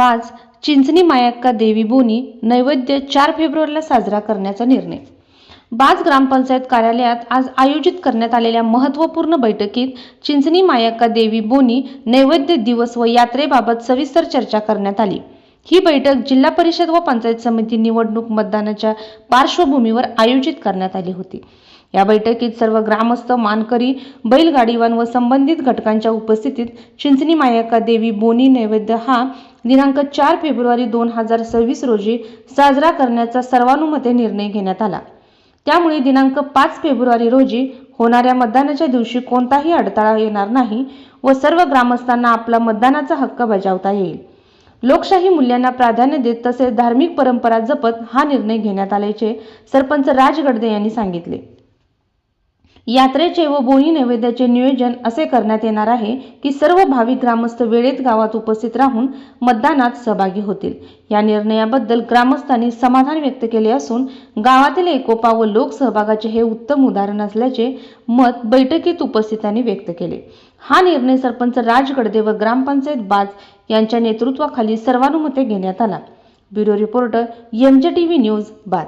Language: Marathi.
बाज चिंचणी मायाक्का देवी बोनी नैवेद्य चार फेब्रुवारीला साजरा करण्याचा निर्णय. बाज ग्रामपंचायत कार्यालयात आज आयोजित करण्यात आलेल्या महत्त्वपूर्ण बैठकीत चिंचणी मायाक्का देवी बोनी नैवेद्य दिवस व यात्रेबाबत सविस्तर चर्चा करण्यात आली. ही बैठक जिल्हा परिषद व पंचायत समिती निवडणूक मतदानाच्या पार्श्वभूमीवर आयोजित करण्यात आली होती. या बैठकीत सर्व ग्रामस्थ मानकरी बैलगाडीवान व संबंधित घटकांच्या उपस्थितीत चिंचणी मायाक्का देवी बोनी नैवेद्य हा दिनांक चार फेब्रुवारी दोन हजार सव्वीस रोजी साजरा करण्याचा सर्वानुमते निर्णय घेण्यात आला. त्यामुळे दिनांक पाच फेब्रुवारी रोजी होणाऱ्या मतदानाच्या दिवशी कोणताही अडथळा येणार नाही व सर्व ग्रामस्थांना आपला मतदानाचा हक्क बजावता येईल. लोकशाही मूल्यांना प्राधान्य देत तसेच धार्मिक परंपरा जपत हा निर्णय घेण्यात आल्याचे सरपंच राज गडदे यांनी सांगितले. यात्रेचे व बोनी नैवेद्याचे नियोजन असे करण्यात येणार आहे की सर्व भाविक ग्रामस्थ वेळेत गावात उपस्थित राहून मतदानात सहभागी होतील. या निर्णयाबद्दल ग्रामस्थांनी समाधान व्यक्त केले असून गावातील एकोपा व लोकसहभागाचे हे उत्तम उदाहरण असल्याचे मत बैठकीत उपस्थितांनी व्यक्त केले. हा निर्णय सरपंच राज गडदे व ग्रामपंचायत बाज यांच्या नेतृत्वाखाली सर्वानुमते घेण्यात आला. Bureau reporter MJ TV news बाज.